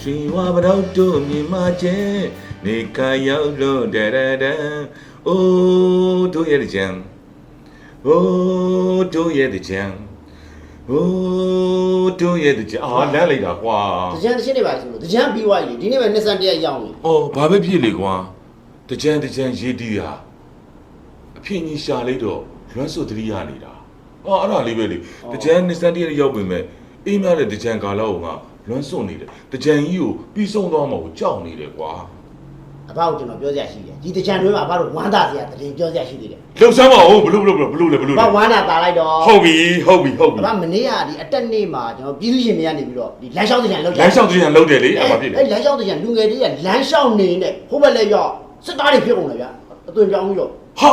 ရွှေဝါပတော့တို့မြင်မကျဲနေကရောက်လို့တရတန်အိုးတို့ရဲ့ကြံအိုးတို့ရဲ့ကြံအိုးတို့ရဲ့ကြံအာလမ်းလိုက်တာကွာတကြံတစ်ချက်တွေပါဆိုလို့တကြံပြီးသွားပြီလေဒီနေ့ပဲနှစ်ဆန်တရက်ရောက်နေအော်ဘာပဲဖြစ်လေကွာတကြံတကြံရေးတီးဟာအဖြစ်ကြီးရှာလိုက်တော့လွမ်းစွတ်တတိယနေတာအော်အဲ့ဒါလေးပဲလေတကြံနှစ်စတည်းရောက်ပြီမဲ့အေးမြတဲ့တကြံကာလောက်က လွမ်းစွတ်နေတယ်တကြံကြီးကိုပြီးဆုံးသွားမှာကိုကြောက်နေတယ်ကွာအဖေကကျွန်တော်ပြောစရာရှိတယ်ဒီတကြံတွင်းမှာအဖေတို့ဝမ်းသာစရာတရင်ပြောစရာရှိသေးတယ်လှုပ်ရှားမအောင်ဘလို့ဘလို့ဘလို့ဘလို့လဲဘလို့အလဲဖေဝမ်းသာတာလိုက်တော့ဟုတ်ပြီဟုတ်ပြီဟုတ်ပြီအဖေမနေ့ကဒီအတက်နေ့မှာကျွန်တော်ပြည်သူရှင်တွေကနေပြီးတော့ဒီလမ်းလျှောက်တကြံလောက်လမ်းလျှောက်တကြံလှုပ်တယ်လေအဲ့ဘာဖြစ်လဲအဲ့လမ်းလျှောက်တကြံလူငယ်တွေကလမ်းလျှောက်နေနဲ့ဟိုဘက်လည်းရောက်စစ်သားတွေဖြစ်ကုန်တယ်ဗျာအသွင်ပြောင်းပြီးတော့ဟာ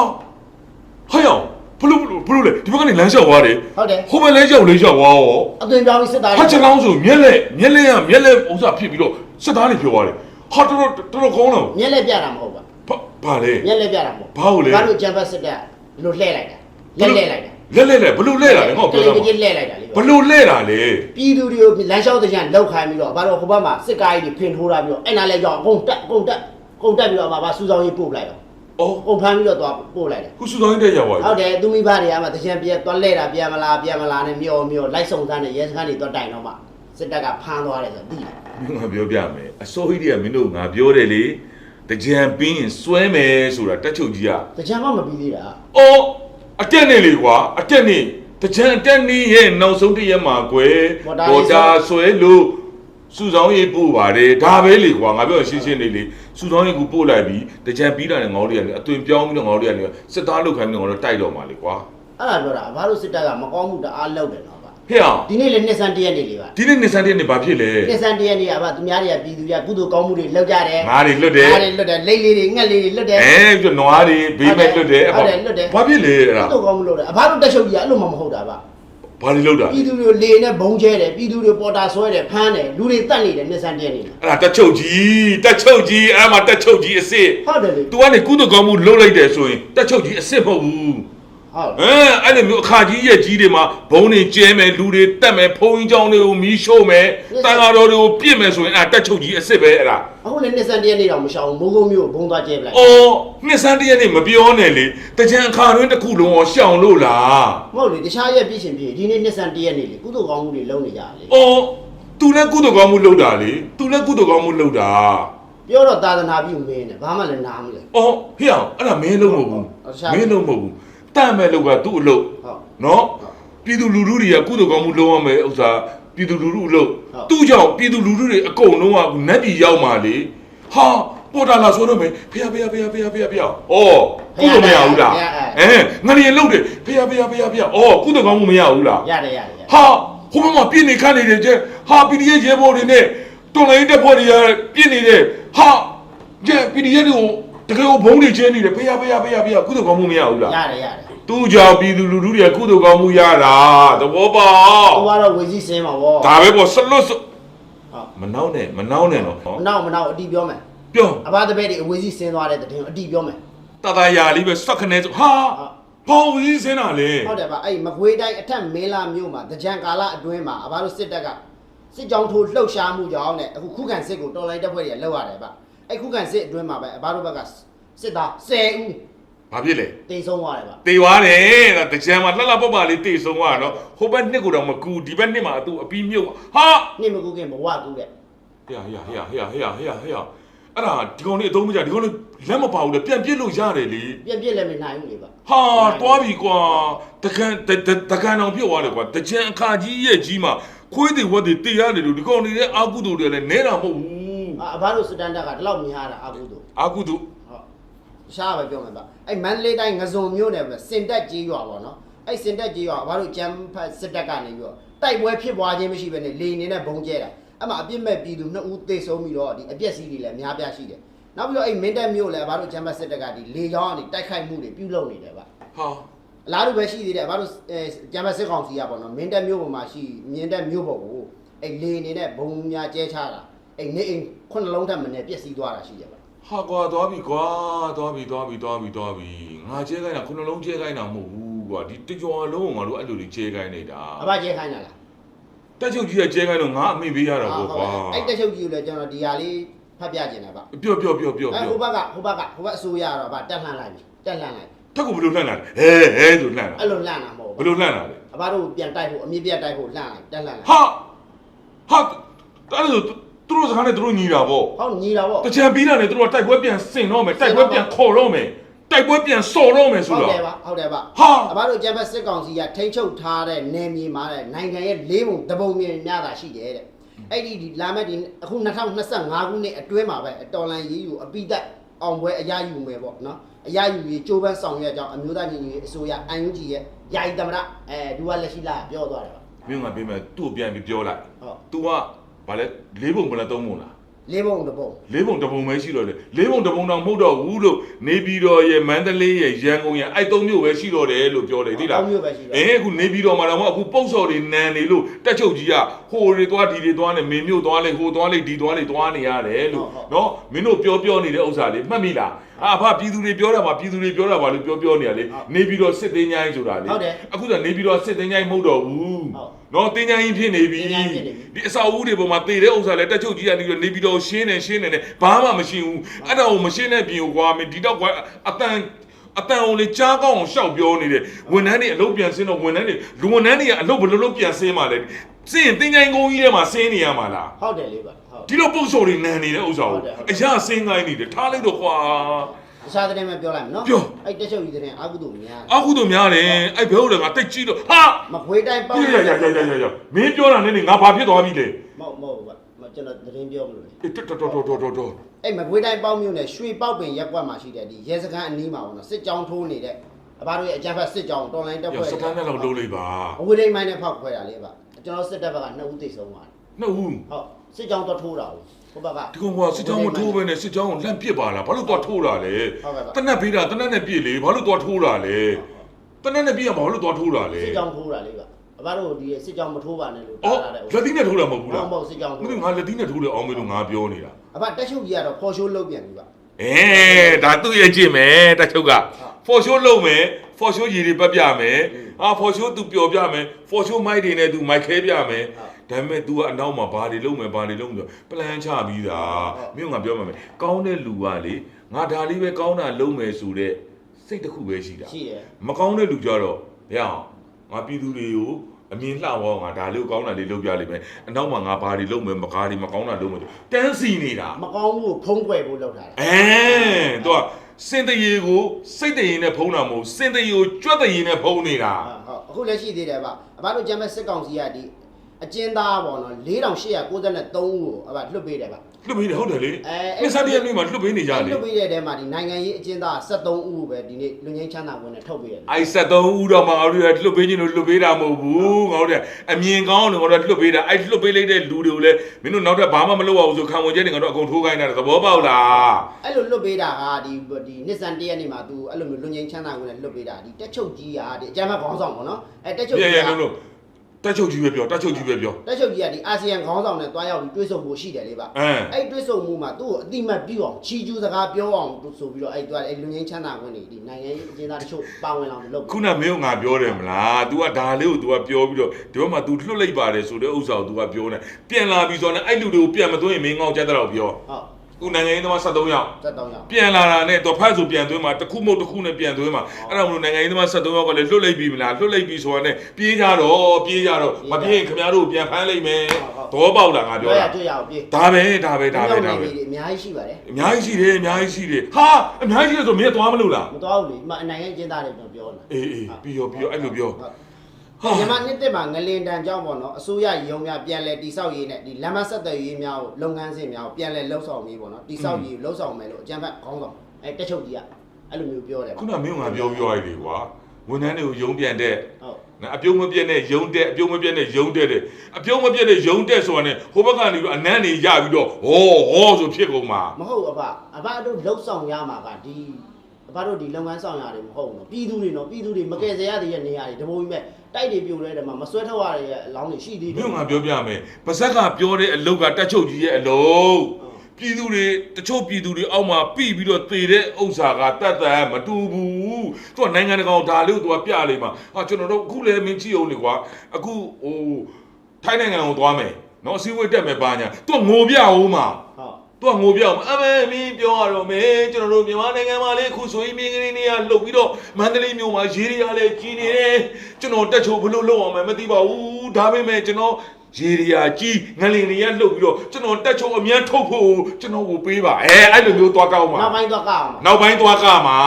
ဟာယောဘလို့ ဘလို့ဘလို့လဲဒီဘက်ကနေလမ်းလျှောက်သွားတယ်ဟုတ်တယ်ဟိုဘက်လမ်းလျှောက်လေးလျှောက်သွားရောအသွင်ပြောင်းပြီးစစ်သားတွေဟာကျွန်တော်ဆိုမျက်လက်မျက်လက်ကမျက်လက်ဥစ္စာဖြစ်ပြီးတော့စစ်သားတွေပြောသွားတယ်ဟာတော်တော်တော်တော်ကောင်းတော့မျက်လက်ပြတာမဟုတ်ပါဘာဘာလဲမျက်လက်ပြတာမဟုတ်ဘာလို့လဲဘာလို့ဂျမ်ဘတ်စစ်တပ်လို့လှည့်လိုက်တာလက်လှည့်လိုက်တာလက်လက်လက်ဘလို့လဲတာလဲငါ့ကိုပြောတတာယ်လီဗီဂျင်လှည့်လိုက်တာလေဘလို့လဲတာလဲပြည်သူတွေကိုလမ်းလျှောက်တဲ့ကြံလောက်ခိုင်းပြီးတော့ဘာလို့ဟိုဘက်မှာစစ်ကားကြီးတွေဖင်ထိုးတာပြီးတော့အဲ့နာလည်းကြောက်အကုန်တက်အကုန်တက်အကုန်တက်ပြီးတော့ဘာဘာစူဆောင်းရေးပို့လိုက်တော့ အော်အကုန်ဖမ်းပြီးတော့သွားပို့လိုက်တယ်ခုစုဆောင်တဲ့ရောက်သွားဟုတ်တယ်သူမိဘတွေကမှတကြံပြက်သွားလဲတာပြန်မလားပြန်မလားနဲ့မျောမျောလိုက်စုံစမ်းနေရဲစခန်းတွေသွားတိုင်တော့မှစစ်တပ်ကဖမ်းသွားတယ်ဆိုတော့သိတယ်ပြီငါပြောပြမယ်အစိုးရတွေကမင်းတို့ငါပြောတယ်လေတကြံပင်းရင်စွဲမယ်ဆိုတာတက်ချုပ်ကြီးอ่ะတကြံမှမပြီးသေးတာအော်အတက်နေလေကွာအတက်နေတကြံအတက်နေရဲ့နောက်ဆုံးတစ်ရက်မှာကွယ်ဘော်တာဆွဲလို့ စုဆောင်ရေးပို့ပါတယ်ဒါပဲလေကွာငါပြောရှင်းရှင်းလေးလေစုဆောင်ရေးကိုပို့လိုက်ပြီးတကြံပြီးတာနဲ့ငေါတွေကလေအသွင်ပြောင်းပြီးတော့ငေါတွေကလေစစ်သားလုတ်ခိုင်းပြီးတော့ငေါတို့တိုက်တော့မှာလေကွာအဲ့ဒါပြောတာဘာလို့စစ်တပ်ကမကောင်းမှုတအားလောက်တယ်နော်ဗျဟဲ့အောင်ဒီနေ့လည်းနှစ်ဆန်တရက်နေလေပါဒီနေ့နေစံတဲ့နေ့ဘာဖြစ်လဲနှစ်ဆန်တရက်နေကဗျသူများတွေကပြည်သူတွေကကုသိုလ်ကောင်းမှုတွေလောက်ကြတယ်ငါတွေလွတ်တယ်ငါတွေလွတ်တယ်လိတ်လေးတွေငှက်လေးတွေလွတ်တယ်အဲပြနွားတွေဘေးမဲ့လွတ်တယ်ဟုတ်တယ်လွတ်တယ်ဘာဖြစ်လဲအဲ့ဒါကုသိုလ်ကောင်းမှုလုပ်တယ်အဘတို့တက်ချုပ်ကြီးကအဲ့လိုမှမဟုတ်တာဗျ ဘာတွေလုပ်တာပြည်သူတွေလေနဲ့ဘုံကျဲတယ်ပြည်သူတွေပေါ်တာဆွဲတယ်ဖမ်းတယ်လူတွေတတ်နေတယ်နှစ်ဆန်တရက်နေအဲ့ဒါတက်ချုပ်ကြီးတက်ချုပ်ကြီးအဲ့မှာတက်ချုပ်ကြီးအစ်စ်ဟုတ်တယ်လေ तू ကနေကုသကောင်းမှုလုပ်လိုက်တယ်ဆိုရင်တက်ချုပ်ကြီးအစ်စ်မဟုတ်ဘူး ဟုတ်အဲအဲ့လိုမျိုးအခါကြီးရဲ့ကြီးတွေမှာဘုံတွေကျဲမယ်လူတွေတက်မယ်ဖုံးကြီးကြောင်းတွေကိုမီးရှို့မယ်တန်ဃာတော်တွေကိုပြစ်မယ်ဆိုရင်အဲတက်ချုပ်ကြီးအစ်စ်ပဲအဲ့ဒါအခုလည်းနှစ်ဆန်းတရက်နေ့တော့မရှောင်ဘုံကုန်းမျိုးဘုံသွားကျဲပလိုက်အော်နှစ်ဆန်းတရက်နေ့မပြောနဲ့လေတကြံအခါတွင်းတစ်ခုလုံးအောင်ရှောင်လို့လားမဟုတ်လေတခြားရက်ပြည့်ရှင်ပြည့်ဒီနေ့နှစ်ဆန်းတရက်နေ့လေကုသိုလ်ကောင်းမှုတွေလုပ်နေကြလေအော်သူလည်းကုသိုလ်ကောင်းမှုလုပ်တာလေသူလည်းကုသိုလ်ကောင်းမှုလုပ်တာပြောတော့သာသနာပြုမင်းနဲ့ဘာမှလည်းနားမလဲအော်ဖေအောင်အဲ့ဒါမင်းလုံးမဟုတ်ဘူးမင်းလုံးမဟုတ်ဘူး တန့်မဲ့လောက်ကသူ့အလုပ်ဟုတ်နော်ပြည်သူလူထုတွေကကုသကောင်းမှုလုပ်ရမယ်ဥစ္စာပြည်သူလူထုအလုပ်ဟုတ်သူ့ကြောင့်ပြည်သူလူထုတွေအကုန်လုံးကနတ်ပြည်ရောက်มาလေဟာပေါ်တာလာဆိုတော့မယ်ဖေဖေဖေဖေဖေဖေဖေအော်ကုသမရဘူးလားအဲငါနေလုတ်တယ်ဖေဖေဖေဖေဖေအော်ကုသကောင်းမှုမရဘူးလားရတယ်ရတယ်ရတယ်ဟာဟိုဘက်မှာပြင်းနေခတ်နေတယ်ကျဲဟာ PDF ရဲဘော်တွေနဲ့တော်လိုင်းတက်ဖွဲ့တွေကပြင်းနေတယ်ဟာကျဲ PDF တွေကိုတကယ်ကိုဘုံတွေကျဲနေတယ်ဖေဖေဖေဖေဖေကုသကောင်းမှုမရဘူးလားရတယ်ရတယ် သူ့ကြောင့်ပြည်သူလူထုတွေကကုသိုလ်ကောင်းမှုရတာသဘောပေါဟိုက်ကတော့ဝေစီစင်းပါဗောဒါပဲပေါ့ဆလွတ်ဆဟုတ်မနှောင်းနဲ့မနှောင်းနဲ့တော့မနောက်မနောက်အတီးပြောမယ်ပြောအဘတပည့်တွေအဝေစီစင်းသွားတဲ့တဲ့တင်အတီးပြောမယ်တတရာလေးပဲစက်ခနဲဆိုဟာဘောင်းကြီးစင်းတာလေဟုတ်တယ်ဗျအဲ့မကွေးတိုင်းအထက်မင်းလာမြို့မှာတကြံကာလအတွင်းမှာအဘတို့စစ်တပ်ကစစ်ကြောင်းထိုးလှုပ်ရှားမှုကြောင့်နဲ့အခုခုခံစစ်ကိုတော်လိုင်းတပ်ဖွဲ့တွေကလှုပ်ရတယ်ဗျအဲ့ခုခံစစ်အတွင်းမှာပဲအဘတို့ဘက်ကစစ်သား10ဦး ဘာဖြစ်လဲတိတ်ဆုံးသွားတယ်ဗျတေသွားတယ်ဒါတကြံမှာလှလှပပလေးတေဆုံးသွားတော့ဟိုဘက်နှစ်ကိုတော့မကူဒီဘက်နှစ်မှာသူအပီးမြုပ်ဟာနေ့မကူခင်ဘဝကူတဲ့ဟေးဟေးဟေးဟေးဟေးဟေးဟေးအဲ့ဒါဒီကောင်လေးအသုံးမကျဒီကောင်လေးလက်မပါဘူးလေပြန်ပြစ်လို့ရတယ်လေပြက်ပြက်လည်းမနိုင်ဘူးလေဗျဟာတွားပြီကွာတကန်တကန်အောင်ပြုတ်သွားတယ်ကွာတကြံအခါကြီးရဲ့ကြီးမှာခွေးတွေဝက်တွေတေရတယ်လို့ဒီကောင်လေးရဲ့အာကုတို့တွေလည်းနဲတာမဟုတ်ဘူးအအဘတို့စတန်ဒတ်ကဒီလောက်များတာအကူတို့အာကုတို့ဟုတ် ရှားပဲပြောမှာဗျအဲ့မန္တလေးတိုင်းငစုံမြို့နယ်ပဲစင်တက်ကြီးရွာပေါ့နော်အဲ့စင်တက်ကြီးရွာအဘတို့ဂျမ်ဖတ်စစ်တပ်ကနေပြီးတော့တိုက်ပွဲဖြစ်ပွားခြင်းမရှိဘဲနဲ့လေနေနဲ့ဘုံကျဲတာအဲ့မှာအပြစ်မဲ့ပြည်သူနှစ်ဦးသေဆုံးပြီးတော့ဒီအပြက်စီးတွေလည်းအများပြားရှိတယ်နောက်ပြီးတော့အဲ့မင်းတပ်မြို့လည်းအဘတို့ဂျမ်ဖတ်စစ်တပ်ကဒီလေကြောင်းကနေတိုက်ခိုက်မှုတွေပြုလုပ်နေတယ်ဗျဟာအလားတူပဲရှိသေးတယ်အဘတို့အဲဂျမ်ဖတ်စစ်ကောင်စီကပေါ့နော်မင်းတပ်မြို့ပေါ်မှာရှိမြင်းတပ်မြို့ပေါ်ကိုအဲ့လေနေနဲ့ဘုံများကျဲချတာအဲ့နေအိမ်ခုနှလုံးထပ်မနဲ့ပြက်စီးသွားတာရှိတယ်ဗျ ဟာကွာသွားပြီကွာသွားပြီသွားပြီသွားပြီသွားပြီငါကျဲခိုင်းတာခုနှလုံးကျဲခိုင်းတာမဟုတ်ဘူးကွာဒီတကြောလုံးကိုငါတို့အဲ့လိုလေးကျဲခိုင်းနေတာအဘကျဲခိုင်းတာလားဟတက်ချုပ်ကြီးကကျဲခိုင်းတော့ငါအမိပေးရတာပေါ့ကွာအဲ့တက်ချုပ်ကြီးကိုလည်းကျွန်တော်ဒီဟာလေးဖတ်ပြခြင်းတယ်ဗျပြောပြောပြောပြောအဲ့ပြောဟိုဘက်ကဟိုဘက်ကဟိုဘက်အစိုးရတော့ဗျတက်လှမ်းလိုက်ပြီတက်လှမ်းလိုက်တက်ကိုဘယ်လိုလှမ်းလာလဲဟဲဟဲဆိုလှမ်းလာအဲ့လိုလှမ်းတာမဟုတ်ဘယ်လိုလှမ်းလာလဲအဘတို့ပြန်တိုက်ဖို့အမြင့်ပြတ်တိုက်ဖို့လှမ်းလိုက်တက်လှမ်းလိုက်ဟာဟာအဲ့ဒါဆို သူတို့စကားနဲ့သူတို့ညီတာပေါ့ဟောညီတာပေါ့တချံပြီးတာနဲ့သူတို့ကတိုက်ပွဲပြန်ဆင်တော့မယ်တိုက်ပွဲပြန်ခေါ်တော့မယ်တိုက်ပွဲပြန်စော်တော့မယ်ဆိုဟုတ်တော့တယ်ဗျဟုတ်တယ်ဗျဟာအဘတို့ကျန်ဘက်စစ်ကောင်စီကထိန်းချုပ်ထားတဲ့နယ်မြေမှာတဲ့နိုင်ငံရဲ့လေးပုံတပုံမြင်များတာရှိတယ်တဲ့အဲ့ဒီဒီလာမဲ့ဒီအခု2025ခုနှစ်အတွင်းမှာပဲတော်လန်ရေးယူအပိသက်အောင်ပွဲအရယူမယ်ပေါ့နော်အရယူရေးကြိုးပမ်းဆောင်ရွက်ကြောင်းအမျိုးသားညီညွတ်ရေးအစိုးရ UNG ရဲ့ယာယီသမရအဲဒူဝါလက်ရှိလာပြောသွားတယ်ဗျမင်းကပေးမယ်သူ့ကိုပြန်ပြီးပြောလိုက်ဟုတ် तू က ဗာလဲလေးပုံမလားသုံးပုံလားလေးပုံတပုံလေးပုံတစ်ပုံပဲရှိတော့လေလေးပုံတစ်ပုံတော့မဟုတ်တော့ဘူးလို့နေပြည်တော်ရဲ့မန္တလေးရဲ့ရန်ကုန်ရဲ့အဲ့သုံးမျိုးပဲရှိတော့တယ်လို့ပြောတယ်သိလားအောက်မျိုးပဲရှိတယ်အဲအခုနေပြည်တော်မှာတော့အခုပုတ်စော်တွေနန်နေလို့တက်ချုပ်ကြီးကဟိုတွေသွားဒီတွေသွားနေမင်းမျိုးသွားလေဟိုသွားလေဒီသွားလေသွားနေရတယ်လို့နော်မင်းတို့ပြောပြောနေတဲ့ဥစ္စာလေးမှတ်မိလားအာဖပြည်သူတွေပြောတာပါပြည်သူတွေပြောတာပါလို့ပြောပြောနေရလေနေပြည်တော်စစ်သေးញိုင်းဆိုတာလေအခုကနေပြည်တော်စစ်သေးញိုင်းမဟုတ်တော့ဘူး နော်တင်းញိုင်းဖြစ်နေပြီဒီအစာအုပ်တွေပေါ်မှာတည်တဲ့ဥစ္စာလဲတက်ချုပ်ကြီးကနေပြီးတော့နေပြည်တော်ရှင်းနေရှင်းနေတယ်ဘာမှမရှိဘူးအဲ့ဒါကိုမရှင်းတဲ့ပြင်ကိုကွာမင်းဒီတော့ကွာအတန်အတန်အောင်လေကြားကောင်းအောင်ရှောက်ပြောနေတယ်ဝန်ထမ်းတွေအလုပ်ပြန်ဆင်းတော့ဝန်ထမ်းတွေလူဝန်ထမ်းတွေကအလုပ်ဘယ်လိုလုပ်ပြန်ဆင်းမှာလဲစင်းရင်တင်းញိုင်းကုန်းကြီးထဲမှာဆင်းနေရမှာလားဟုတ်တယ်လေးဗျဟုတ်ဒီလိုပုံစော်တွေနန်နေတဲ့ဥစ္စာဟုတ်ကိုတယ်ဟုတ်တယ်အရာဆင်းကိုင်းနေတယ်ထားလိုက်တော့ကွာ အစားတဲ့မဲ့ပြောလိုက်မယ်နော်ပြော အဲ့တက်ချုပ်ကြီးတဲ့အာကုတုများအခုတို့များတယ်အဲ့ဘဲဟုတ်တယ်ငါတိတ်ကြည့်တော့ဟာမခွေးတိုင်းပေါက်ရရရရရရရမင်းပြောတာနဲ့ငါဘာဖြစ်သွားပြီလဲမဟုတ်မဟုတ်ဗျမကျွန်တော်သတင်းပြောမလို့လေအေးတော်တော်တော်တော်တော်တော်အဲ့မကွေးတိုင်းပေါက်မြို့နယ်ရွှေပေါက်ပင်ရက်ကွက်မှာရှိတဲ့ဒီရဲစခန်းအနီးမှာပေါ့နော်စစ်ကြောင်းထိုးနေတဲ့အဘတို့ရဲ့အကြမ်းဖက်စစ်ကြောင်းတော်လိုင်းတက်ရဖွဲ့စတန်နဲ့တော့လုံးလိုက်ပါအဝေးတိုင်းမိုင်းနဲ့ဖောက်ခွဲတာလေဗျကျွန်တော်စစ်တပ်ဘက်ကနှစ်ဦးသိဆုံးပါတယ်နှစ်ဦးဟုတ်စစ်ကြောင်းတော့ထိုးတာဟုတ် ဟိုဘက်ကဒီကောင်ကစစ်ကြောင်းမထိုးဘဲနဲ့စစ်ကြောင်းကိုလန့်ပစ်ပါလားဘာလို့သွားထိုးတာလဲဟုတ်ကဲ့ပါ တနက်ပေးတာတနက်နဲ့ပြည့်လေဘာလို့သွားထိုးတာလဲတနက်နဲ့ပြည့်ရဘာလို့သွားထိုးတာလဲစစ်ကြောင်းထိုးတာလေဗျအဘတို့ဒီစစ်ကြောင်းမထိုးပါနဲ့လို့အော်တားတဲ့လက်သီးနဲ့ထိုးတာမဟုတ်ဘူးဘူးလားလားမဟုတ်စစ်ကြောင်းမထိုးင်းငါလက်သီးနဲ့ထိုးတယ်အောင်မေးလို့ငါပြောနေတာအဘတက်ချုပ်ကြီးကတော့ဖော်ရှိုးလုပ်ပြန်ပြီဗျအဲဒါသူ့ရဲ့ကြည့်မယ်တက်ချုပ်က for show လုပ်မယ် for show ရည်တွေပတ်ပြမယ်အာ for show သူပျော်ပြမယ် for show မိုက်တွေနဲ့သူမိုက်ခဲပြမယ် ဒါပေမဲ့ तू ကအနောက်မှာဘာတွေလုပ်မယ်ဘာတွေလုပ်မယ်ပလန်ချပြီးသားမင်းကငါပြောမှာမယ်ကောင်းတဲ့လူကလေငါဒါလေးပဲကောင်းတာလုပ်မယ်ဆိုတဲ့စိတ်တစ်ခုပဲရှိတာရှိတယ်မကောင်းတဲ့လူကြတော့ရအောင်ငါပြည်သူတွေကိုအမြင်လှဝေါငါဒါလေးကိုကောင်းတာလေးလုပ်ပြလိမ့်မယ်အနောက်မှာငါဘာတွေလုပ်မယ်မကားတွေမကောင်းတာလုပ်မယ်တန်းစီနေတာမကောင်းဘူးကိုဖုံးကွယ်ဖို့လုပ်ထားတာအဲတော့စင်တရေကိုစိတ်တရေနဲ့ဖုံးတာမဟုတ်စင်တရေကိုကြွက်တရေနဲ့ဖုံးနေတာဟုတ်အခုလည်းရှိသေးတယ်ဗျအဘတို့ကျမ်းမဲ့စစ်ကောင်စီကဒီ အကျဉ်းသားပေါ့နော်4893ဦးကိုအဘလွတ်ပေးတယ်ဗျလွတ်ပေးတယ်ဟုတ်တယ်လေအဲအင်းစားတရက်နေ့မှာလွတ်ပေးနေကြလေလွတ်ပေးတဲ့တဲမှာဒီနိုင်ငံရေးအကျဉ်းသား73ဦးပဲဒီနေ့လူငင်းချမ်းသာဝင်နဲ့ထုတ်ပေးတယ်အိုက်73ဦးတော့မှငါတို့ကလွတ်ပေးခြင်းလို့လွတ်ပေးတာမဟုတ်ဘူးငါတို့ကအမြင်ကောင်းတယ်ငါတို့ကလွတ်ပေးတာအဲ့လွတ်ပေးလိုက်တဲ့လူတွေကိုလည်းမင်းတို့နောက်ထပ်ဘာမှမလုပ်ရဘူးဆိုခံဝင်ချက်တွေငါတို့အကုန်ထိုးခိုင်းတာသဘောပေါက်လားအဲ့လိုလွတ်ပေးတာကဒီဒီနှစ်စံတရက်နေ့မှာ तू အဲ့လိုမျိုးလူငင်းချမ်းသာဝင်နဲ့လွတ်ပေးတာဒီတက်ချုပ်ကြီးကဒီအကျမ်းမဲ့ခေါင်းဆောင်ပေါ့နော်အဲတက်ချုပ်ပြကြီးရကရလို့လို့ တက်ချုပ်ကြီးပဲပြောတက်ချုပ်ကြီးပဲပြော တက်ချုပ်ကြီးကဒီအာဆီယံခေါင်းဆောင်နဲ့တွားရောက်ပြီးတွေ့ဆုံဖို့ရှိတယ်လေဗျ အင်း အဲ့တွေ့ဆုံမှုမှာသူ့ကိုအတိမတ်ပြုအောင်ချီကျူးစကားပြောအောင်ဆိုပြီးတော့အဲ့သူကအဲ့လူငင်းချမ်းသာဝင်နေဒီနိုင်ငံရေးအကျဉ်းသားတချို့ပါဝင်အောင်လုပ် ခုနမင်းကငါပြောတယ်မလား तू ကဒါလေးကို तू ကပြောပြီးတော့ဒီဘက်မှာ तू လွတ်လိုက်ပါတယ်ဆိုတဲ့ဥစ္စာကို तू ကပြောနေပြန်လာပြီးဆိုတော့အဲ့လူတွေကိုပြန်မသွင်းရင်မင်းငေါ့ကြတဲ့တော့ပြော ဟုတ် ခုနိုင်ငံရေးသမား73ယောက်သက်တောင်းရအောင်ပြန်လာတာနဲ့တော့ဖတ်ဆိုပြန်သွင်းမှာတစ်ခုမဟုတ်တစ်ခုနဲ့ပြန်သွင်းမှာအဲ့ဒါမလို့နိုင်ငံရေးသမား73ယောက်ကလည်းလွတ်လိုက်ပြီမလားလွတ်လိုက်ပြီဆိုတာနဲ့ပြေးကြတော့ပြေးကြတော့မပြေးရင်ခင်ဗျားတို့ပြန်ဖမ်းလိုက်မယ်သဘောပေါက်လားငါပြောပြောရတာတွေ့ရအောင်ပြေးဒါပဲဒါပဲဒါပဲဒါပဲအများကြီးရှိပါတယ်အများကြီးရှိတယ်အများကြီးရှိတယ်ဟာအများကြီးရှိတယ်ဆိုမင်းသွားမလို့လားမတော်ဘူးလေဒီမှာနိုင်ငံရေးအကျဉ်းသားတွေကျွန်တော်ပြောနေတာအေးအေးပြီးရောပြီးရောအဲ့လိုပြောဟုတ် မြန်မာနှစ်တစ်မှာငလင်တန်ကြောင့်ပေါ့နော်အစိုးရရုံများပြန်လဲတိဆောက်ရေးနဲ့ဒီလမ်းမဆက်သွယ်ရေးများကိုလုပ်ငန်းစဉ်များကိုပြန်လဲလှုပ်ဆောင်ရေးပေါ့နော်တိဆောက်ရေးလှုပ်ဆောင်မယ်လို့အကြံဖတ်ခေါင်းဆောင်အဲတက်ချုပ်ကြီးကအဲ့လိုမျိုးပြောတယ်ခုနမင်းကပြောပြောရတယ်ကွာဝန်ထမ်းတွေကိုယုံပြန်တဲ့ဟုတ်နော်အပြုံးမပြတ်နဲ့ယုံတဲ့အပြုံးမပြတ်နဲ့ယုံတဲ့တဲ့အပြုံးမပြတ်နဲ့ယုံတဲ့ဆိုတာနဲ့ဟိုဘက်ကနေပြီးတော့အနမ်းနေရပြီးတော့ဟောဟောဆိုဖြစ်ကုန်မှာမဟုတ်အဖအဖတို့လှုပ်ဆောင်ရမှာကဒီ အဖတို့ဒီလုပ်ငန်းဆောင်ရတယ်မဟုတ်ဘူးနော်ပြည်သူတွေနော်ပြည်သူတွေမကယ်ဆယ်ရတဲ့နေရာတွေတဘိုးကြီးမဲ့တိုက်တွေပြိုလဲတယ်မှာမဆွဲထုတ်ရတဲ့အလောင်းတွေရှိသေးတယ်မြို့ငါပြောပြမယ်ပါဇက်ကပြောတဲ့အလုတ်ကတက်ချုပ်ကြီးရဲ့အလုံးပြည်သူတွေတချို့ပြည်သူတွေအောက်မှာပြီပြီးတော့သေတဲ့ဥစ္စာကတတ်တတ်မတူဘူးသူကနိုင်ငံတကာကိုဒါလေးကိုသူကပြလိမ့်မှာဟာကျွန်တော်တို့အခုလည်းမင်းကြည့်အောင်လေကွာအခုဟိုထိုင်းနိုင်ငံကိုသွားမယ်နော်အစည်းအဝေးတက်မယ်ပါညာသူကငိုပြအောင်မှာဟုတ် သူကငိုပြအောင်အမေမင်းပြောရတော့မေကျွန်တော်တို့မြန်မာနိုင်ငံမှာလေအခုဆိုရင်မင်းကလေးတွေကလှုပ်ပြီးတော့မန္တလေးမြို့မှာရေတွေကလည်းကြီးနေတယ်ကျွန်တော်တက်ချိုဘလို့လုပ်အောင်မသိပါဘူးဒါပေမဲ့ကျွန်တော် ရေရီယာကြီးငလင်တွေကလှုပ်ပြီးတော့ကျွန်တော်တက်ချိုအမြန်းထုတ်ဖို့ကျွန်တော်ကိုပေးပါအဲအဲ့လိုမျိုးသွားကောက်မှာနောက်ပိုင်းတော့ကောက်အောင်နောက်ပိုင်းသွားကမှာ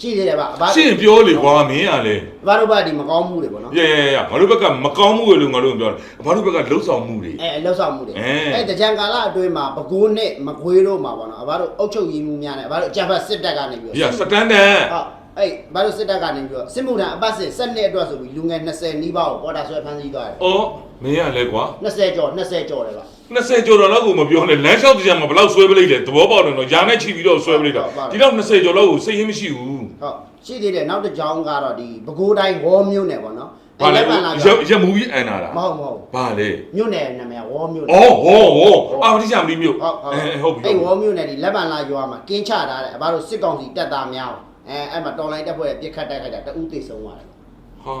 ကြည့်ရတယ်ဗျအဘရှင့်ပြောလေကွာမင်းကလေအဘတို့ဘက်ဒီမကောင်းမှုတွေပေါ့နော်ရရရငါတို့ဘက်ကမကောင်းမှုတွေလို့ငါတို့ပြောတယ်ဘာလို့ဘက်ကလှုပ်ဆောင်မှုတွေအဲအလောက်ဆောင်မှုတွေအဲအဲတကြံကာလအတွင်းမှာပဲခူးနဲ့မကွေးတို့မှာပေါ့နော်အဘတို့အုတ်ချုပ်ရည်မှုများနဲ့အဘတို့အကြံဖတ်စစ်တပ်ကနေပြီးရတော့စတန်ဒန်ဟုတ်အဲ့ဘာလို့စစ်တပ်ကနေပြီးတော့စစ်မှုထမ်းအပတ်စဉ်7နှစ်အတွက်ဆိုပြီးလူငယ်20နီးပါးကိုပေါ်တာဆွဲဖမ်းဆီးသွားတယ်အော် မင်းကလည်းကွာ20ကျော်20ကျော်တယ်ဗျ 20ကျော်တော့လောက်ကိုမပြောနဲ့လမ်းလျှောက်တရားမှာဘယ်လောက်ဆွဲပလိုက်လဲသဘောပေါက်တယ်နော်ယာနဲ့ချီပြီးတော့ဆွဲပလိုက်တာဒီတော့20ကျော်လောက်ကိုစိတ်ရင်းမရှိဘူး ဟုတ်ရှိသေးတယ်နောက်တစ်ကြောင်းကတော့ဒီပဲခူးတိုင်းဝေါ်မြို့နယ်ပေါ့နော်ဘာလဲပန်လာရကြရမူကြီးအန်နာတာမဟုတ်မဟုတ်ဘာလဲမြို့နယ်နာမည်ကဝေါ်မြို့နယ် အော်ဟောဟောအာမတိချမလေးမျိုးဟုတ်ဟုတ်အဲဟုတ်ပြီအဲ့ဝေါ်မြို့နယ်ဒီလက်ပံလာရွာမှာကင်းချထားတယ်အဘတို့စစ်ကောင်စီတပ်သားများအဲအဲ့မှာတော်လိုင်းတပ်ဖွဲ့ပြစ်ခတ်တိုက်ခိုက်တာတအူးသိဆုံးသွားတယ် ဟာ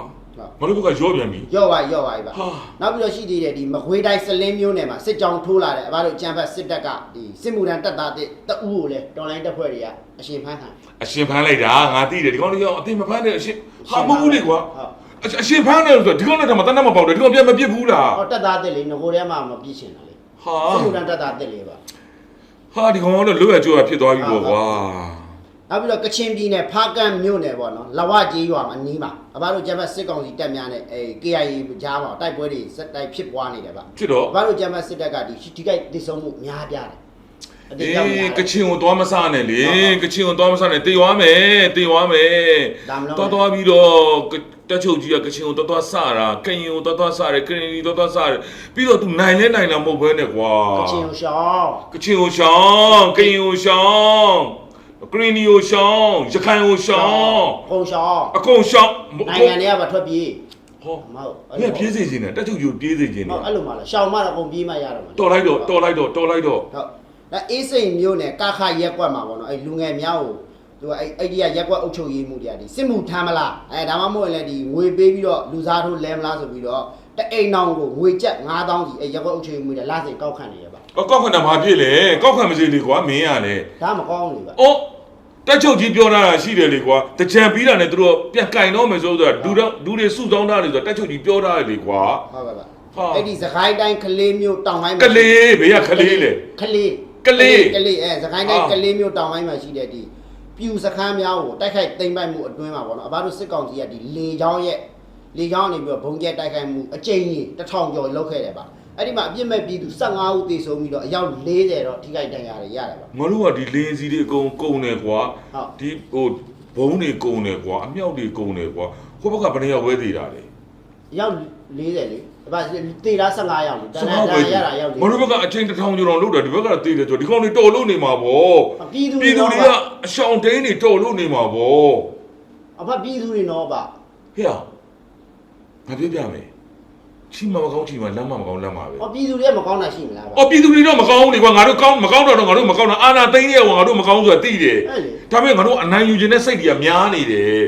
ဟုတ်မလို့ဘက်ကရောပြန်ပြီရော့ပါရော့ပါပြီပါဟာနောက်ပြီးတော့ရှိသေးတယ်ဒီမကွေးတိုင်းစလင်းမျိုးနယ်မှာစစ်ကြောင်းထိုးလာတယ်အဘတို့ကြံဖက်စစ်တပ်ကဒီစစ်မှုထမ်းတပ်သားတစ်တအူးကိုလည်းတော်လိုင်းတပ်ဖွဲ့တွေကအရှင်ဖမ်းခံအရှင်ဖမ်းလိုက်တာငါသိတယ်ဒီကောင်လေးကအသိမဖမ်းတဲ့အရှင်ဟာမဟုတ်ဘူးလေကွာဟုတ်အအရှင်ဖမ်းတယ်ဆိုတော့ဒီကောင်နဲ့တော့မတန်းတတ်မပေါက်တယ်ဒီကောင်ပြန်မပြစ်ဘူးလားဟောတက်သားတက်လေငကိုထဲမှာမပြည့်ချင်တာလေဟာစစ်မှုထမ်းတက်သားတက်လေပါဟာဒီကောင်ကတော့လွတ်ရကြိုးရဖြစ်သွားပြီပေါ့ကွာ နောက်ပြီးတော့ကချင်ပြည်နယ်ဖားကန့်မြို့နယ်ပေါ့နော်လဝကြီးရွာမှာအနီးမှာအဘတို့ကျမ်းဖတ်စစ်ကောင်စီတပ်များနဲ့အဲ KIA ကြားမှာတိုက်ပွဲတွေစက်တိုက်ဖြစ်ပွားနေတယ်ဗျဖြစ်တော့အဘတို့ကျမ်းဖတ်စစ်တပ်ကဒီဒီကိတည်ဆုံးမှုများပြားတယ်အတိအေအကျများတယ်းကချင်ကိုသွားမစနဲ့လေဟုတ်ဟုတ်ကချင်ကိုသွားမစနဲ့တေသွားမယ်တေသွားမယ်ဒါမလို့သွားသွားပြီးတော့ကတက်ချုပ်ကြီးကကချင်ကိုသွားသွားစတာကရင်ကိုသွားသွားစတယ်ကရင်ကြီးသွားသွားစတယ်ပြီးတော့ तू နိုင်လဲနိုင်လာမဟုတ်ဘဲနဲ့ကွာကချင်ကိုရှောင်းကချင်ကိုရှောင်းကရင်ကိုရှောင်း ကရင်ကြီးကိုရှောင်းရခိုင်ကိုရှောင်းခုံရှောင်းအကုန်ရှောင်းနိုင်ငံတွေကပါထွက်ပြေးဟောမဟုတ်မင်းပြေးစေခြင်းနဲ့တက်ချုပ်ကြီးကိုပြေးစေခြင်းဟုနဲ့တ်အဲ့လိုမှလားရှောင်းမတော့အကုန်ပြေးမှရတော့မှာတော်လိုက်တော့တော်လိုက်တော့တော်လိုက်တော့ဟုတ်ဒါအေးစိန်မျိုးနဲ့ကာခရက်ကွက်မှာပေါ့နော်အဲ့လူငယ်များကိုသူကအဲ့အဲ့ဒီကရက်ကွက်အုပ်ချုပ်ရေးမှုတရားဒီစစ်မှုထမ်းမလားအဲဒါမှမဟုတ်ရင်လည်းဒီငွေပေးပြီးတော့လူစားထိုးလဲမလားဆိုပြီးတော့တအိမ်အောင်ကိုငွေကျပ်9000ကြီးအဲ့ရက်ကွက်အုပ်ချုပ်ရေးမှုတရားလစဉ်ကောက်ခံနေရပါအကောက်ခဏမှာဖြစ်လေကောက်ခဏမစေလေကွာမင်းရလေဒါမကောင်းဘူးလေပါ။အော် တက်ချုပ်ကြီးပြောတာရှိတယ်လေကွာ။တကြံပြီးတာနဲ့သူတို့ပြန်ကင်တော့မယ်ဆိုတော့ဒူတော့ဒူတွေစုဆောင်းတာလေဆိုတော့တက်ချုပ်ကြီးပြောတာလေကွာဟုတ်ပါပါဟာအဲ့ဒီစကိုင်းတိုင်းကလေးမျိုးတောင်ပိုင်း။ကလေးဘေးကကလေးလေကလေးကလေးကလေးအဲစကိုင်းတိုင်းဟာကလေးမျိုးတောင်ပိုင်းမှာရှိတဲ့ဒီပြူစခန်းများကိုတိုက်ခိုက်သိမ်းပိုက်မှုအတွင်းမှာပေါ့နော်အဘတို့စစ်ကောင်စီကဒီလေချောင်းရဲ့လေချောင်းနေပြီးတော့ဘုံကျဲတိုက်ခိုက်မှုအကြိမ်ကြီးတစ်ထောင်ကျော်လုပ်ခဲ့တယ်ပါ အဲ့ဒီမှာအပြစ်မဲ့ပြည်သူ15ဦးသေဆုံးပြီးတော့အယောက်40တော့ထိခိုက်ဒဏ်ရာတွေရတယ်ပါ။ငါတို့ကဒီလင်းစီတွေအကုန်ကုန်တယ်ကွာဟုတ်။ဒီဟိုဘုံတွေကုန်တယ်ကွာ။အမြောက်တွေကုန်တယ်ကွာ။ဟိုဘက်ကဘယ်နှစ်ယောက်ဝဲသေးတာလဲအယောက်40လေအဘသေတာ15ယောက်လေဒဏ်ရာ15ဒဏ်ရာရတာအယောက်ငါတို့ဘက်ကအချိန်တစ်ထောင်ကျော်တော့လို့တယ်ဒီဘက်ကသေးတယ်ဆိုဒီကောင်တွေတော်လို့နေမှာပေါ့ပြည်သူပြည်သူတွေကအရှောင်တိန်တွေတော်လို့နေမှာပေါ့အဖပြည်သူတွေတော့ပါဟဲ့ငါပြောပြမယ် ချီမမကောင်းချီမလမ်းမမကောင်းလမ်းမှာပဲဟောပြည်သူတွေကမကောင်းတာရှိမလားပါအော်ပြည်သူတွေတော့မကောင်းဘူးလေကွာငါတို့ကောင်းမကောင်းတော့တော့ငါတို့မကောင်းတာအာနာသိန်းရဲ့ကွာငါတို့မကောင်းဆိုတာသိတယ်အဲ့လေဒါပေမဲ့ငါတို့အနိုင်ယူခြင်းနဲ့စိတ်တွေကများနေတယ်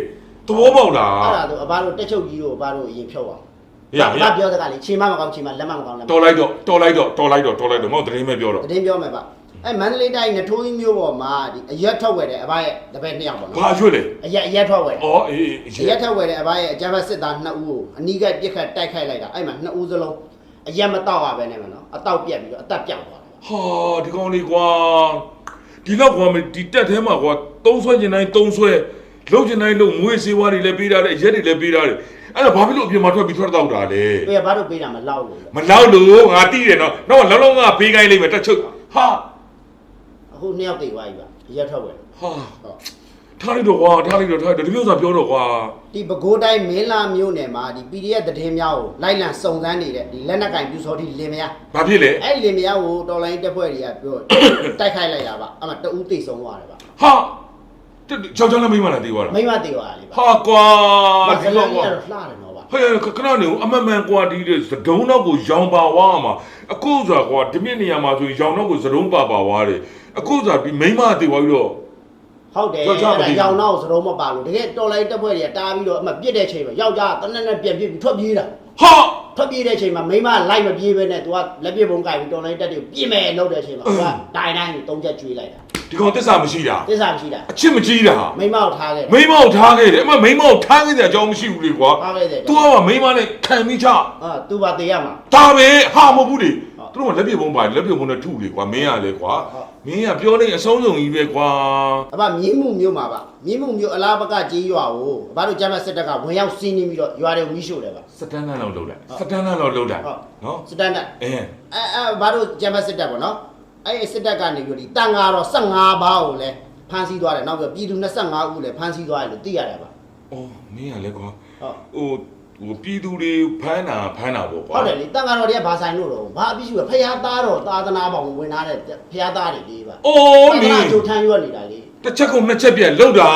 သဘောပေါက်လားအဲ့ဒါတော့အဘတို့တက်ချုပ်ကြီးတို့အဘတို့အရင်ဖြုတ်အောင်ရရအဘပြောစကားလေချိန်မမကောင်းချိန်မလက်မမကောင်းလက်မတော်လိုက်တော့တော်လိုက်တော့တော်လိုက်တော့တော်လိုက်တော့မဟုတ်သတင်းပဲပြောတော့တရင်ပြောမယ်ပါ အဲ့မန္တလေးတိုင်းနထိုးကြီးမျိုးပေါ်မှာဒီအရက်ထွက်ဝယ်တယ်အဘရဲ့တပည့်နှစ်ယောက်ပေါ့ဘာနော်ရွှေ့လဲအရက်အရက်ထွက်ဝယ်တယ်အော်အေးအေးအရေရက်ထွက်ဝယ်တယ်အဘရဲ့အကြမ်းဖက်စစ်သားနှစ်ဦးကိုအနီးကပ်ပြစ်ခတ်တိုက်ခိုက်လိုက်တာအဲ့မှာနှစ်ဦးစလုံးအရက်မတော့ရပဲနဲ့မနော်အတော့ပြက်ပြီးတော့အသက်ပြောက်သွားတယ်ဟာဒီကောင်လေးကွာဒီတော့ကွာမဒီတက်ထဲမှာကွာသုံးဆွဲကျင်တိုင်းသုံးဆွဲလှုပ်ကျင်တိုင်းလှုပ်မွေးစေးဝါးတွေလည်းပေးထားတယ်ရက်တွေလည်းပေးထားတယ်အဲ့ဒါဘာဖြစ်လို့အပြင်မှာထွက်ပြီးထွက်တော့တာလဲပြေဘာတို့ပေးတာမလောက်လို့လေမလောက်လို့ငါတီးတယ်နော်တော့လောလောငါဖေးကိုင်းလိုက်မယ်တက်ချုပ်ဟာ အခုနှစ်ယောက်တည်သွားပြီပါအရက်ထွက်ဝယ်တယ်ဟာဟုတ်ထားလိုက်တော့ကွာထားလိုက်တော့ထားလိုက်တော့ဒီမျိုးစားပြောတော့ကွာဒီပဲခူးတိုင်းမင်းလာမျိုးနယ်မှာဒီ PDF သတင်းများကိုလိုက်လံစုံစမ်းနေတဲ့ဒီလက်နက်ကင်ပြူစောတိလင်မယားဘာဖြစ်လဲအဲ့လင်မယားကိုတော်လိုင်းတက်ဖွဲ့တွေကပြောတိုက်ခိုက်လိုက်တာပါအမှတဦးသိဆုံးသွားတယ်ပါဟာတက်ကြောက်ကြောက်လည်းမိမလားတေးသွားတာမိမတည်သွားတယ်လေပါဟာကွာဘာဒီကတော့လေးကွာကတော့လှတယ်နော်ပါ ဟဲ့ခဏနေဦးအမတ်မှန်ကွာဒီတဲ့သဒုံတော့ကိုရောင်ပါဝါမှာအခုဆိုတာကွာဒီမြင့်နေရာမှာဆိုရင်ရောင်တော့ကိုသဒုံပါပါဝါတယ်အခုဆိုတာဒီမိမတေးသွားပြီးတော့ဟုတ်တယ်ယောက်ျားမတည်ဘူးရောင်တော့စရုံးမပါလို့တကယ်တော်လိုင်းတက်ဖွဲ့တွေကတားပြီးတော့အမှပြစ်တဲ့ချိန်မှာယောက်ျားတနက်နဲ့ပြန်ပြစ်ပြီးထွက်ပြေးတာဟာထွက်ပြေးတဲ့အချိန်မှာမိမလိုက်မပြေးပဲနဲ့ तू ကလက်ပြပုံးကြိုက်ပြီးတော်လိုင်းတက်တွေကိုပြင်မယ်လို့တဲ့အချိန်မှာ तू ကဒိုင်တိုင်းသုံးချက်ကျွေးလိုက်တာ ဒီကောင်တစ္ဆာမရှိတာသစ္စာမရှိတာအချစ်မကြီးတာမိမကိုထားခဲ့တယ်မိန်းမကိုထားခဲ့တယ်အမမိန်းမကိုထားခဲ့တဲ့အကြောင်းမရှိဘူးလေကွာထားခဲ့တယ်သူကမိန်းမနဲ့ခံပြီးချအာ तू ပါတေးရမှာ ဒါပဲဟာမဟုတ်ဘူးလေဟုတ်သူတို့ကလက်ပြပုံးပါလက်ပြပုံးနဲ့ထုလေကွာမင်းရလေကွာဟုတ် မင်းကပြောနေအဆုံးစုံကြီးပဲကွာအဘမြင်းမှုမျိုးမှာပါမြင်းမှုမျိုးအလားပကကြီးရွာကိုအဘတို့ကျမ်းမစစ်တပ်ကဝင်ရောက်စီးနှင်းပြီးတော့ရွာတွေကိုမီးရှို့တယ်ပါ စတန်ဒတ်လောက်လောက်လိုက်ဟုတ်စတန်ဒတ်လောက်လောက်လိုက်ဟုတ် နော်စတန်ဒတ်အဲအဲအဲဘာလို့ဂျမစစ်တပ်ပေါ့နော် အဲ့ဒီစစ်တပ်ကနေပြီးတော့ဒီတန်ဃာတော်15ပါးကိုလည်းဖမ်းဆီးသွားတယ်နောက်ပြီးတော့ပြည်သူ25ဦးကိုလည်းဖမ်းဆီးသွားတယ်လို့သိရတယ်ပါအော်မင်းရလေကွာဟုတ်ဟိုဟိုပြည်သူတွေဖမ်းတာဖမ်းတာပေါ့ကွာဟုတ်တယ်လေတန်ဃာတော်တွေကဘာဆိုင်လို့တော့ဘာအပြစ်ရှိလဲဖျားသားတော်သာသနာပေါင်းဝင်လာတဲ့ဖျားသားတွေလေးပါအိုးမသာသနာင်းကြိုထမ်းရွက်နေတာလေ တစ်ချက်ကုန်နှစ်ချက်ပြန်လောက်တာ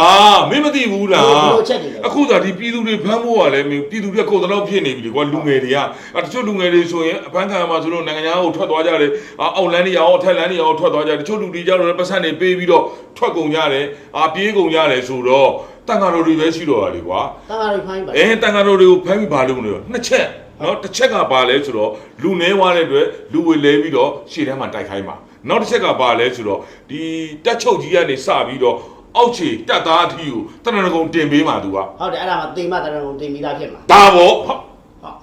မင်းမသိဘူးလားဘယ်လိုချက်တွေလဲ အခုသာဒီပြည်သူတွေဖမ်းဖို့ကလည်းမင်းပြည်သူတွေကကုန်တော့ဖြစ်နေပြီလေကွာလူငယ်တွေကအဲတချို့လူငယ်တွေဆိုရင်အဖမ်းခံရမှာဆိုလို့နိုင်ငံသားကိုထွက်သွားကြတယ်အာအောက်လန်းတွေရောအထက်လန်းတွေရောထွက်သွားကြတယ်တချို့လူတွေကြတော့လည်းပတ်စံတွေပေးပြီးတော့ထွက်ကုန်ကြတယ်အာပြေးကုန်ကြတယ်ဆိုတော့တန်ဃာတော်တွေပဲရှိတော့တာလေကွာ တန်ဃာတွေဖမ်းပါအဲတန်ဃာတော်တွေကိုဖမ်းပြီးပါလို့မလို့နှစ်ချက်နော်တစ်ချက်ကပါလဲဆိုတော့လူနေွားတဲ့အတွက်လူဝေလဲပြီးတော့ရှေ့ထဲမှာတိုက်ခိုင်းပါ နောက်တစ်ချက်ကပါလဲဆိုတော့ဒီတက်ချုပ်ကြီးကနေစပြီးတော့အောက်ခြေတက်သားအထီကိုတဏ္ဍကုံတင်ပေးမှာသူကဟုတ်တယ်အဲ့ဒါမှတေမတရံကုန်တင်ပြီးသားဖြစ်မှာဒါပေါ့ဟုတ်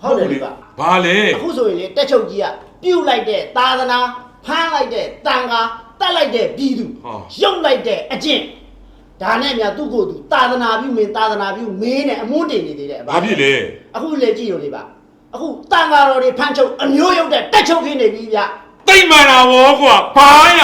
ဟုတ်တယ်လေပါဘာလဲအခုဆိုရင်လေတက်ချုပ်ကြီးကပြုတ်လိုက်တဲ့သာသနာဖမ်းလိုက်တဲ့တန်ဃာတက်လိုက်တဲ့ပြည်သူရုပ်လိုက်တဲ့အကျင့်ဒါနဲ့များသူ့ကိုယ်သူသာသနာပြုမင်းသာသနာပြုမင်းနဲ့အမွှန်းတင်နေသေးတယ်အဘဘာဖြစ်လဲအခုလေကြည့်လို့လေပါအခုတန်ဃာတော်တွေဖမ်းချုပ်အမျိုးရုပ်တဲ့တက်ချုပ်ခင်းနေပြီဗျ တိတ်မှန်တာဗောကွာဘာရ